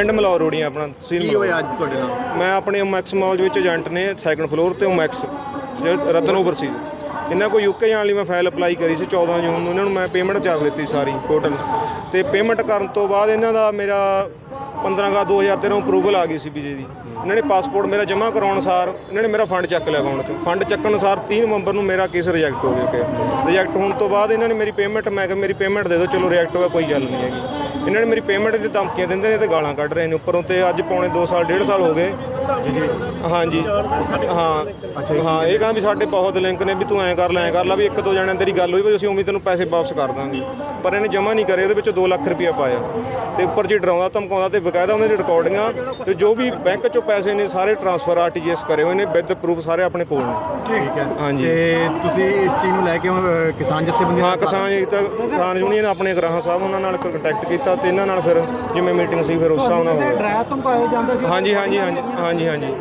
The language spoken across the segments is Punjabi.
ਪਿੰਡ ਮਲੌਰ ਰੋੜੀਆਂ ਆਪਣਾ ਤਹਿਸੀਲ ਕੀ ਮਲੌਰ। ਹੋਇਆ ਅੱਜ ਤੁਹਾਡੇ ਨਾਲ? ਮੈਂ ਆਪਣੇ ਮੈਕਸ ਮਾਲ ਵਿੱਚ ਏਜੰਟ ਨੇ ਸੈਕੰਡ ਫਲੋਰ ਤੇ ਮੈਕਸ ਰਤਨ ਓਵਰਸੀਜ਼ ਇਹਨਾਂ ਕੋਲ ਯੂਕੇ ਜਾਣ ਲਈ ਮੈਂ ਫਾਈਲ ਅਪਲਾਈ ਕਰੀ ਸੀ 14 ਜੂਨ ਨੂੰ। ਇਹਨਾਂ ਨੂੰ ਮੈਂ ਪੇਮੈਂਟ ਕਰ ਦਿੱਤੀ ਸਾਰੀ ਟੋਟਲ ਤੇ ਪੇਮੈਂਟ ਕਰਨ ਤੋਂ ਬਾਅਦ ਇਹਨਾਂ ਦਾ ਮੇਰਾ 15 ਗਾ 2013 ਅਪਰੂਵਲ ਆ ਗਈ ਸੀ ਵੀਜ਼ੇ ਦੀ। ਇਹਨਾਂ ਨੇ ਪਾਸਪੋਰਟ ਮੇਰਾ ਜਮ੍ਹਾਂ ਕਰਾਉਣ ਸਾਰ ਇਹਨਾਂ ਨੇ ਮੇਰਾ ਫੰਡ ਚੱਕ ਲਿਆ ਅਕਾਊਂਟ 'ਚ। ਫੰਡ ਚੱਕਣ ਅਨੁਸਾਰ 30 ਨਵੰਬਰ ਨੂੰ ਮੇਰਾ ਕੇਸ ਰਿਜੈਕਟ ਹੋ ਗਿਆ ਰਿਜੈਕਟ ਹੋਣ ਤੋਂ ਬਾਅਦ ਇਹਨਾਂ ਨੇ ਮੇਰੀ ਪੇਮੈਂਟ ਮੈਂ ਕਿਹਾ ਮੇਰੀ ਪੇਮੈਂਟ ਦੇ ਦਿਓ ਚਲੋ ਰਿਜੈਕਟ ਹੋ ਗਿਆ ਕੋਈ ਗੱਲ ਨਹੀਂ ਹੈਗੀ। ਇਹਨਾਂ ਨੇ ਮੇਰੀ ਪੇਮੈਂਟ ਦੀ ਧਮਕੀਆਂ ਦਿੰਦੇ ਨੇ ਤੇ ਗਾਲਾਂ ਕੱਢ ਰਹੇ ਨੇ ਉੱਪਰੋਂ ਤੇ ਅੱਜ ਪੌਣੇ 2 ਸਾਲ 1.5 ਸਾਲ ਹੋ ਗਏ। ਜੀ ਜੀ ਹਾਂਜੀ ਹਾਂ ਹਾਂ ਇਹ ਕਹਿੰਦਾ ਵੀ ਸਾਡੇ ਬਹੁਤ ਲਿੰਕ ਨੇ ਵੀ ਤੂੰ ਐਂ ਕਰ ਲੈ ਐਂ ਕਰ ਲੈ ਵੀ ਇੱਕ ਦੋ ਜਣਿਆਂ ਤੇਰੀ ਗੱਲ ਹੋਈ ਵੀ ਅਸੀਂ ਉਮੀ ਤੈਨੂੰ ਪੈਸੇ ਵਾਪਸ ਕਰ ਦਾਂਗੇ। ਪਰ ਇਹਨੇ ਜਮ੍ਹਾਂ ਨਹੀਂ ਕਰੇ ਉਹਦੇ ਵਿੱਚ 2 ਲੱਖ ਰੁਪਇਆ ਪਾਇਆ। ਤੇ ਉੱਪਰ ਜੀ ਡਰਾਉਂਦਾ ਧਮਕਾਉਂਦਾ ਤੇ ਬਕਾਇਦਾ ਉਹਨਾਂ ਦੀ ਰਿਕਾਰਡਿੰਗਾਂ ਤੇ ਜੋ ਵੀ ਬੈਂਕ ਚੋਂ ਪੈਸੇ ਨੇ ਸਾਰੇ ਟ੍ਰਾਂਸਫਰ ਆਰਟੀਜੀਐਸ ਕਰੇ ਹੋਏ ਨੇ ਵਿਦ ਪ੍ਰੂਫ ਸਾਰੇ ਆਪਣੇ ਕੋਲ ਨੇ। ਠੀਕ ਹੈ। ਹਾਂਜੀ। ਤੇ ਤੁਸੀਂ ਇਸ ਚੀਜ਼ ਨੂੰ ਲੈ ਕੇ ਹੁਣ ਕਿਸਾਨ ਜਥੇਬੰਦੀ ਹਾਂ ਕਿਸਾਨ ਜੀ ਤਾਂ ਕਿਸਾਨ ਯੂਨੀਅਨ ਆਪਣੇ ਗ੍ਰਾਹਾਂ ਸਾਹਿਬ ਉਹਨਾਂ ਨਾਲ ਕੰਟੈਕਟ ਕੀਤਾ। ਤੇ ਇਹਨਾਂ ਨਾਲ ਫਿਰ ਜਿਵੇਂ ਮੀਟਿੰਗ ਸੀ ਫਿਰ ਉਸ ਹਿਸਾਬ ਨਾਲ ਹੋ ਗਿਆ। ਡਰਾਇਆ ਧਮਕਾਏ ਜਾਂਦੇ ਸੀ? ਹਾਂਜੀ ਹਾਂਜੀ ਹਾਂਜੀ ਹਾਂਜੀ ਹਾਂਜੀ।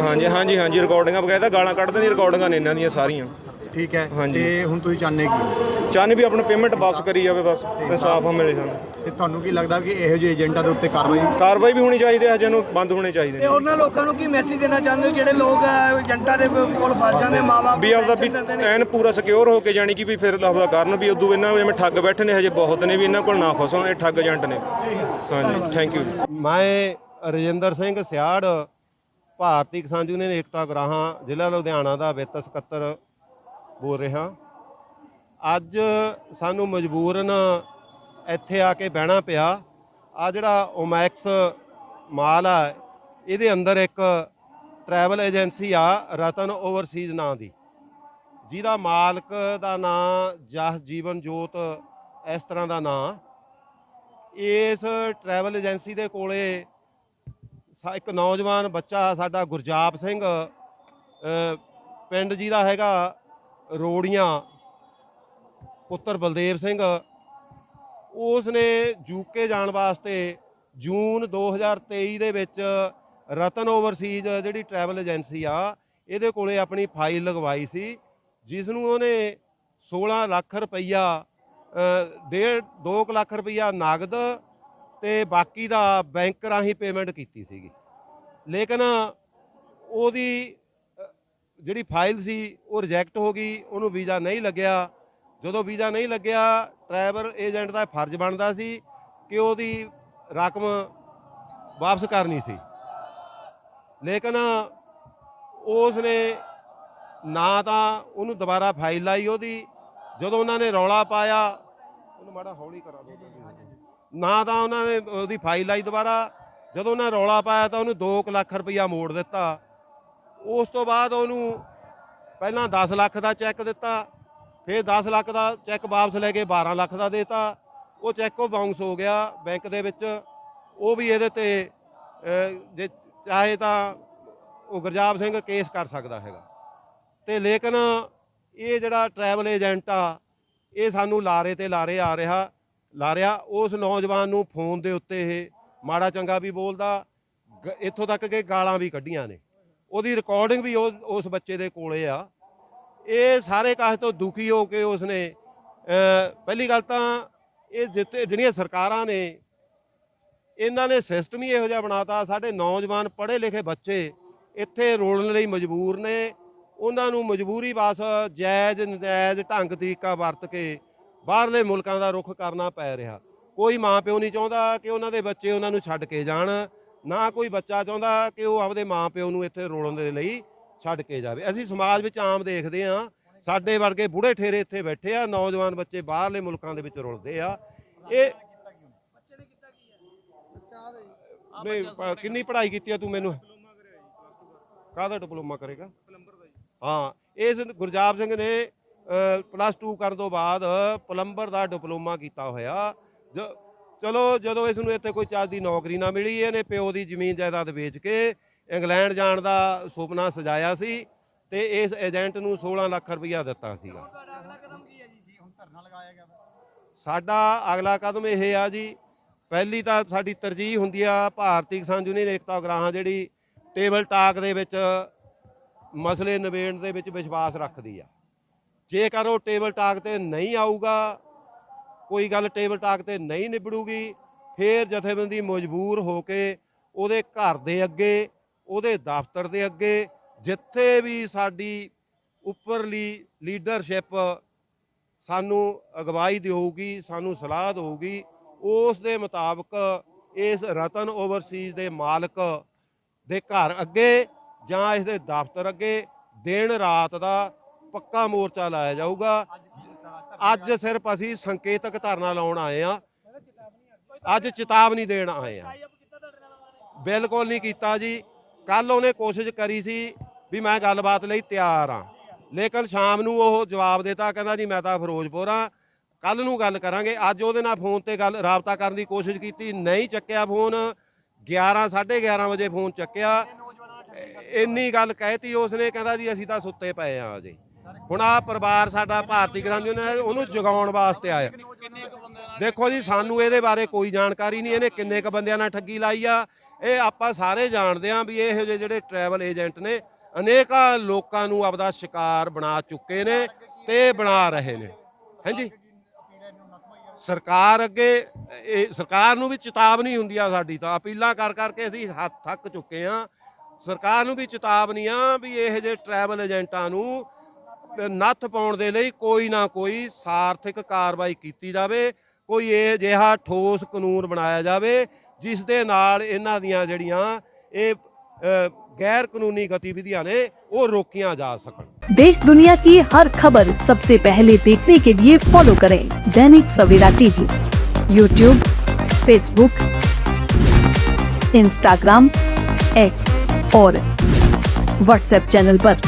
ਹਾਂਜੀ ਹਾਂਜੀ ਹਾਂਜੀ ਰਿਕਾਰਡਿੰਗਾਂ ਬਕਾਇਦਾ ਗਾਲਾਂ ਕੱਢਦੇ ਦੀ ਰਿਕਾਰਡਿੰਗਾਂ ਨੇ ਇਹਨਾਂ ਦੀਆਂ ਸਾਰੀਆਂ। ਠੀਕ ਹੈ। ਹਾਂਜੀ। ਤੇ ਹੁਣ ਤੁਸੀਂ ਚਾਹੁੰਦੇ ਕੀ ਚਾਹਨੇ ਵੀ ਆਪਣਾ ਪੇਮੈਂਟ ਵਾਪਸ ਕਰੀ ਜਾਵੇ ਬਸ ਇਨਸਾਫ ਮਿਲੇ ਸਾਨੂੰ। ਤੇ ਤੁਹਾਨੂੰ ਕੀ ਲੱਗਦਾ ਕਿ ਇਹੋ ਜਿਹੇ ਏਜੰਟਾਂ ਦੇ ਉੱਤੇ ਕਾਰਵਾਈ? ਕਾਰਵਾਈ ਵੀ ਹੋਣੀ ਚਾਹੀਦੀ ਹੈ ਜਿਹਨੂੰ ਬੰਦ ਹੋਣੇ ਚਾਹੀਦੇ ਤੇ ਨੇ ਉਹਨਾਂ ਲੋਕਾਂ ਨੂੰ ਕੀ ਮੈਸੇਜ ਦੇਣਾ ਚਾਹੁੰਦੇ ਹੋ? ਜਿਹੜੇ ਲੋਕ ਅਹ, ਏਜੰਟਾਂ ਦੇ ਕੋਲ ਫਸ ਜਾਂਦੇ ਮਾਵਾ ਵੀ ਆਪਦਾ ਵੀ ਐਨ ਪੂਰਾ ਸਿਕਿਉਰ ਹੋ ਕੇ ਜਾਣੀ ਕਿ ਵੀ ਫਿਰ ਆਪਦਾ ਕਰਨ ਵੀ ਉਦੋਂ ਇਹਨਾਂ ਜਿਵੇਂ ਠੱਗ ਬੈਠੇ ਨੇ ਹਜੇ ਬਹੁਤ ਨੇ ਵੀ ਇਹਨਾਂ ਕੋਲ ਨਾ ਫਸਣ ਇਹ ਠੱਗ ਏਜੰਟ ਨੇ। ਹਾਂਜੀ ਥੈਂਕ ਯੂ ਮੈਂ ਰਜਿੰਦਰ ਸਿੰਘ ਸਿਆੜ ਭਾਰਤੀ ਕਿਸਾਨ ਯੂਨੀਅਨ ਏਕਤਾ ਗਰਾਹਾਂ ਜ਼ਿਲ੍ਹਾ ਲੁਧਿਆਣਾ ਦਾ ਵਿੱਤ ਸਕੱਤਰ ਬੋਲ ਰਿਹਾ। ਅੱਜ ਸਾਨੂੰ ਮਜਬੂਰਨ ਇੱਥੇ ਆ ਕੇ ਬਹਿਣਾ ਪਿਆ। ਆ ਜਿਹੜਾ ਓਮੈਕਸ ਮਾਲ ਆ, ਇਹਦੇ ਅੰਦਰ ਇੱਕ ਟਰੈਵਲ ਏਜੰਸੀ ਆ, ਰਤਨ ਓਵਰਸੀਜ਼ ਨਾਂ ਦੀ। ਜਿਹਦਾ ਮਾਲਕ ਦਾ ਨਾਂ ਜਸ ਜੀਵਨ ਜੋਤ ਇਸ ਤਰ੍ਹਾਂ ਦਾ ਨਾਂ। ਇਸ ਟਰੈਵਲ ਏਜੰਸੀ ਦੇ ਕੋਲੇ ਸਾ- ਇੱਕ ਨੌਜਵਾਨ ਬੱਚਾ ਸਾਡਾ ਗੁਰਜਾਪ ਸਿੰਘ ਪਿੰਡ ਜੀ ਦਾ ਹੈਗਾ ਰੋੜੀਆਂ ਪੁੱਤਰ ਬਲਦੇਵ ਸਿੰਘ ਉਸ ਨੇ ਯੂਕੇ ਜਾਣ ਵਾਸਤੇ ਜੂਨ 2023 ਦੇ ਵਿੱਚ ਰਤਨ ਓਵਰਸੀਜ਼ ਜਿਹੜੀ ਟਰੈਵਲ ਏਜੰਸੀ ਆ ਇਹਦੇ ਕੋਲੇ ਆਪਣੀ ਫਾਈਲ ਲਗਵਾਈ ਸੀ ਜਿਸ ਨੂੰ ਉਹਨੇ 16 ਲੱਖ ਰੁਪਈਆ ਅ, ਡੇਢ 2 ਲੱਖ ਰੁਪਈਆ ਨਗਦ ਤੇ ਬਾਕੀ ਦਾ ਬੈਂਕ ਰਾਹੀਂ ਪੇਮੈਂਟ ਕੀਤੀ ਸੀਗੀ। ਲੇਕਿਨ ਉਹਦੀ ਜਿਹੜੀ ਫਾਈਲ ਸੀ ਉਹ ਰਿਜੈਕਟ ਹੋ ਗਈ, ਉਹਨੂੰ ਵੀਜ਼ਾ ਨਹੀਂ ਲੱਗਿਆ। ਜਦੋਂ ਵੀਜ਼ਾ ਨਹੀਂ ਲੱਗਿਆ ਟਰੈਵਲ ਏਜੰਟ ਦਾ ਫਰਜ਼ ਬਣਦਾ ਸੀ ਕਿ ਉਹਦੀ ਰਕਮ ਵਾਪਸ ਕਰਨੀ ਸੀ। ਲੇਕਿਨ ਉਸ ਨੇ ਨਾ ਤਾਂ ਉਹਨੂੰ ਦੁਬਾਰਾ ਫਾਈਲ ਲਾਈ ਉਹਦੀ। ਜਦੋਂ ਉਹਨਾਂ ਨੇ ਰੌਲਾ ਪਾਇਆ, ਉਹਨੂੰ ਮਾੜਾ ਹੌਲੀ ਕਰਾ ਦੋ ਨਾ ਤਾਂ ਉਹਨਾਂ ਨੇ ਉਹਦੀ ਫਾਈਲ ਲਾਈ ਦੁਬਾਰਾ। ਜਦੋਂ ਉਹਨਾਂ ਨੇ ਰੌਲਾ ਪਾਇਆ ਤਾਂ ਉਹਨੂੰ 2 ਲੱਖ ਰੁਪਈਆ ਮੋੜ ਦਿੱਤਾ। ਉਸ ਤੋਂ ਬਾਅਦ ਉਹਨੂੰ ਪਹਿਲਾਂ 10 ਲੱਖ ਦਾ ਚੈੱਕ ਦਿੱਤਾ, ਫਿਰ 10 ਲੱਖ ਦਾ ਚੈੱਕ ਵਾਪਸ ਲੈ ਕੇ 12 ਲੱਖ ਦਾ ਦੇਤਾ। ਉਹ ਚੈੱਕ ਉਹ ਬਾਉਂਸ ਹੋ ਗਿਆ ਬੈਂਕ ਦੇ ਵਿੱਚ। ਉਹ ਵੀ ਇਹਦੇ ਤੇ ਜੇ ਚਾਹੇ ਤਾਂ ਉਹ ਗੁਰਜਾਪ ਸਿੰਘ ਕੇਸ ਕਰ ਸਕਦਾ ਹੈਗਾ। ਤੇ ਲੇਕਿਨ ਇਹ ਜਿਹੜਾ ਟਰੈਵਲ ਏਜੰਟ ਆ, ਇਹ ਸਾਨੂੰ ਲਾਰੇ ਤੇ ਲਾਰੇ ਆ ਰਿਹਾ ਲਾ ਰਿਹਾ ਉਸ ਨੌਜਵਾਨ ਨੂੰ ਫੋਨ ਦੇ ਉੱਤੇ ਇਹ ਮਾੜਾ ਚੰਗਾ ਵੀ ਬੋਲਦਾ। ਗ- ਇੱਥੋਂ ਤੱਕ ਕਿ ਗਾਲਾਂ ਵੀ ਕੱਢੀਆਂ ਨੇ। ਉਹਦੀ ਰਿਕਾਰਡਿੰਗ ਵੀ ਉਹ ਉਸ ਬੱਚੇ ਦੇ ਕੋਲੇ ਆ। ਇਹ ਸਾਰੇ ਕਾਹ ਤੋਂ ਦੁਖੀ ਹੋ ਕੇ ਉਸਨੇ ਅਹ, ਪਹਿਲੀ ਗੱਲ ਤਾਂ ਇਹ ਜਿੱਤੇ ਜਿਹੜੀਆਂ ਸਰਕਾਰਾਂ ਨੇ ਇਹਨਾਂ ਨੇ ਸਿਸਟਮ ਹੀ ਇਹੋ ਜਿਹਾ ਬਣਾਤਾ। ਸਾਡੇ ਨੌਜਵਾਨ ਪੜ੍ਹੇ ਲਿਖੇ ਬੱਚੇ ਇੱਥੇ ਰੋਲਣ ਲਈ ਮਜਬੂਰ ਨੇ। ਉਹਨਾਂ ਨੂੰ ਮਜਬੂਰੀ ਵਾਸ ਜਾਇਜ਼ ਨਜਾਇਜ਼ ਢੰਗ ਤਰੀਕਾ ਵਰਤ ਕੇ ਬਾਹਰਲੇ ਮੁਲਕਾਂ ਦਾ ਰੁਖ ਕਰਨਾ ਪੈ ਰਿਹਾ। ਕੋਈ ਮਾਂ ਪਿਓ ਨਹੀਂ ਚਾਹੁੰਦਾ ਕਿ ਉਹਨਾਂ ਦੇ ਬੱਚੇ ਉਹਨਾਂ ਨੂੰ ਛੱਡ ਕੇ ਜਾਣ। ਨਾ ਕੋਈ ਬੱਚਾ ਚਾਹੁੰਦਾ ਕਿ ਉਹ ਆਪਦੇ ਮਾਂ ਪਿਓ ਨੂੰ ਇੱਥੇ ਰੋਲਣ ਦੇ ਲਈ ਛੱਡ ਕੇ ਜਾਵੇ। ਅਸੀਂ ਸਮਾਜ ਵਿੱਚ ਆਮ ਦੇਖਦੇ ਹਾਂ ਸਾਡੇ ਵਰਗੇ ਬੁੜੇ ਠੇਰੇ ਇੱਥੇ ਬੈਠੇ ਆ ਨੌਜਵਾਨ ਬੱਚੇ ਬਾਹਰਲੇ ਮੁਲਕਾਂ ਦੇ ਵਿੱਚ ਰੁਲਦੇ ਆ। ਇਹ ਨਹੀਂ ਪ- ਕਿੰਨੀ ਪੜ੍ਹਾਈ ਕੀਤੀ ਆ ਤੂੰ ਮੈਨੂੰ? ਕਾਹਦਾ ਡਿਪਲੋਮਾ ਕਰੇਗਾ? ਹਾਂ ਇਸ ਗੁਰਜਾਪ ਸਿੰਘ ਨੇ ਪਲੱਸ 2 ਕਰਨ ਤੋਂ ਬਾਅਦ ਪਲੰਬਰ ਦਾ ਡਿਪਲੋਮਾ ਕੀਤਾ ਹੋਇਆ। ਜ- ਚਲੋ ਜਦੋਂ ਇਸ ਨੂੰ ਇੱਥੇ ਕੋਈ ਚੱਜ ਦੀ ਨੌਕਰੀ ਨਾ ਮਿਲੀ, ਇਹਨੇ ਪਿਓ ਦੀ ਜ਼ਮੀਨ ਜਾਇਦਾਦ ਵੇਚ ਕੇ ਇੰਗਲੈਂਡ ਜਾਣ ਦਾ ਸੁਪਨਾ ਸਜਾਇਆ ਸੀ ਤੇ ਇਸ ਏਜੰਟ ਨੂੰ 16 ਲੱਖ ਰੁਪਈਆ ਦਿੱਤਾ ਸੀਗਾ। ਸਾਡਾ ਅਗਲਾ ਕਦਮ ਇਹ ਆ ਜੀ, ਪਹਿਲੀ ਤਾਂ ਸਾਡੀ ਤਰਜੀਹ ਹੁੰਦੀ ਆ ਭਾਰਤੀ ਕਿਸਾਨ ਯੂਨੀਅਨ ਏਕਤਾ ਗਰਾਹਾਂ ਜਿਹੜੀ ਟੇਬਲ ਟਾਕ ਦੇ ਵਿੱਚ ਮਸਲੇ ਨਿਬੇੜਨ ਦੇ ਵਿੱਚ ਵਿਸ਼ਵਾਸ ਰੱਖਦੀ ਆ। ਜੇਕਰ ਉਹ ਟੇਬਲ ਟਾਕ ਤੇ ਨਹੀਂ ਆਊਗਾ ਕੋਈ ਗੱਲ ਟੇਬਲ ਟਾਕ ਤੇ ਨਹੀਂ ਨਿਬੜੂਗੀ, ਫੇਰ ਜਥੇਬੰਦੀ ਮਜਬੂਰ ਹੋ ਕੇ ਉਹਦੇ ਘਰ ਦੇ ਅੱਗੇ, ਉਹਦੇ ਦਫ਼ਤਰ ਦੇ ਅੱਗੇ, ਜਿੱਥੇ ਵੀ ਸਾਡੀ ਉੱਪਰਲੀ ਲੀਡਰਸ਼ਿਪ ਸਾਨੂੰ ਅਗਵਾਈ ਦੇਊਗੀ, ਸਾਨੂੰ ਸਲਾਹ ਦੇਊਗੀ, ਉਸ ਦੇ ਮੁਤਾਬਕ ਇਸ ਰਤਨ ਓਵਰਸੀਜ਼ ਦੇ ਮਾਲਕ ਦੇ ਘਰ ਅੱਗੇ ਜਾਂ ਇਸ ਦੇ ਦਫ਼ਤਰ ਅੱਗੇ ਦਿਨ ਰਾਤ ਦਾ ਪੱਕਾ ਮੋਰਚਾ ਲਾਇਆ ਜਾਊਗਾ। ਅੱਜ ਸਿਰਫ ਅਸੀਂ ਸੰਕੇਤਕ ਧਰਨਾ ਲਾਉਣ ਆਏ ਆ ਅੱਜ ਚੇਤਾਵਨੀ ਦੇਣ ਆਏ ਆ ਬਿਲਕੁਲ ਨਹੀਂ ਕੀਤਾ ਜੀ। ਕੱਲ ਉਹਨੇ ਕੋਸ਼ਿਸ਼ ਕਰੀ ਸੀ ਵੀ ਮੈਂ ਗੱਲਬਾਤ ਲਈ ਤਿਆਰ ਆ ਲੇਕਿਨ ਸ਼ਾਮ ਨੂੰ ਉਹ ਜਵਾਬ ਦਿੱਤਾ, ਕਹਿੰਦਾ ਜੀ ਮੈਂ ਤਾਂ ਫਿਰੋਜ਼ਪੁਰ ਆ ਕੱਲ ਨੂੰ ਗੱਲ ਕਰਾਂਗੇ। ਅੱਜ ਉਹਦੇ ਨਾਲ ਫੋਨ ਤੇ ਗੱਲ, ਰਾਬਤਾ ਕਰਨ ਦੀ ਕੋਸ਼ਿਸ਼ ਕੀਤੀ, ਨਹੀਂ ਚੱਕਿਆ ਫੋਨ। 11 11:30 ਵਜੇ ਫੋਨ ਚੱਕਿਆ। ਇੰਨੀ ਗੱਲ ਕਹਿਤੀ ਉਸਨੇ, ਕਹਿੰਦਾ ਜੀ ਅਸੀਂ ਤਾਂ ਸੁੱਤੇ ਪਏ ਆ ਅਜੇ। ਹੁਣ ਆ ਪਰਿਵਾਰ ਸਾਡਾ ਭਾਰਤੀ ਕਿਸਾਨ ਯੂਨੀਅਨ ਉਹਨੂੰ ਜਗਾਉਣ ਵਾਸਤੇ ਆਇਆ। ਦੇਖੋ ਜੀ, ਸਾਨੂੰ ਇਹਦੇ ਬਾਰੇ ਕੋਈ ਜਾਣਕਾਰੀ ਨਹੀਂ, ਇਹਨੇ ਕਿੰਨੇ ਕ ਬੰਦਿਆਂ ਨਾਲ ਠੱਗੀ ਲਾਈ ਆ। ਇਹ ਆਪਾਂ ਸਾਰੇ ਜਾਣਦੇ ਆ ਵੀ ਇਹੋ ਜਿਹੇ ਜਿਹੜੇ ਟਰੈਵਲ ਏਜੰਟ ਨੇ, ਅਨੇਕਾਂ ਲੋਕਾਂ ਨੂੰ ਆਪਦਾ ਸ਼ਿਕਾਰ ਬਣਾ ਚੁੱਕੇ ਨੇ ਤੇ ਬਣਾ ਰਹੇ ਨੇ। ਹਾਂਜੀ? ਸਰਕਾਰ ਅੱਗੇ, ਇਹ ਸਰਕਾਰ ਨੂੰ ਵੀ ਚੇਤਾਵਨੀ ਹੁੰਦੀ ਆ ਸਾਡੀ ਤਾਂ। ਅਪੀਲਾਂ ਕਰ ਕਰਕੇ ਅਸੀਂ ਹੱਥ ਥੱਕ ਚੁੱਕੇ ਆ ਸਰਕਾਰ ਨੂੰ ਵੀ ਚੇਤਾਵਨੀ ਆ ਵੀ ਇਹ ਜਿਹੇ ਟਰੈਵਲ ਏਜੰਟਾਂ ਨੂੰ ਨੱਥ ਪਾਉਣ ਦੇ ਲਈ ਕੋਈ ਨਾ ਕੋਈ ਸਾਰਥਿਕ ਕਾਰਵਾਈ ਕੀਤੀ ਜਾਵੇ ਕੋਈ ਇਹ ਜਿਹਾ ਠੋਸ ਕਾਨੂੰਨ ਬਣਾਇਆ ਜਾਵੇ ਜਿਸ ਦੇ ਨਾਲ ਇਹਨਾਂ ਦੀਆਂ ਜਿਹੜੀਆਂ ਇਹ ਅ, ਗੈਰ ਕਾਨੂੰਨੀ ਗਤੀਵਿਧੀਆਂ ਨੇ ਉਹ ਰੋਕੀਆਂ ਜਾ ਸਕਣ देश दुनिया की हर खबर सबसे पहले देखने के लिए फॉलो करें Dainik Savera TV YouTube Facebook Instagram X और व्हाट्सएप चैनल पर।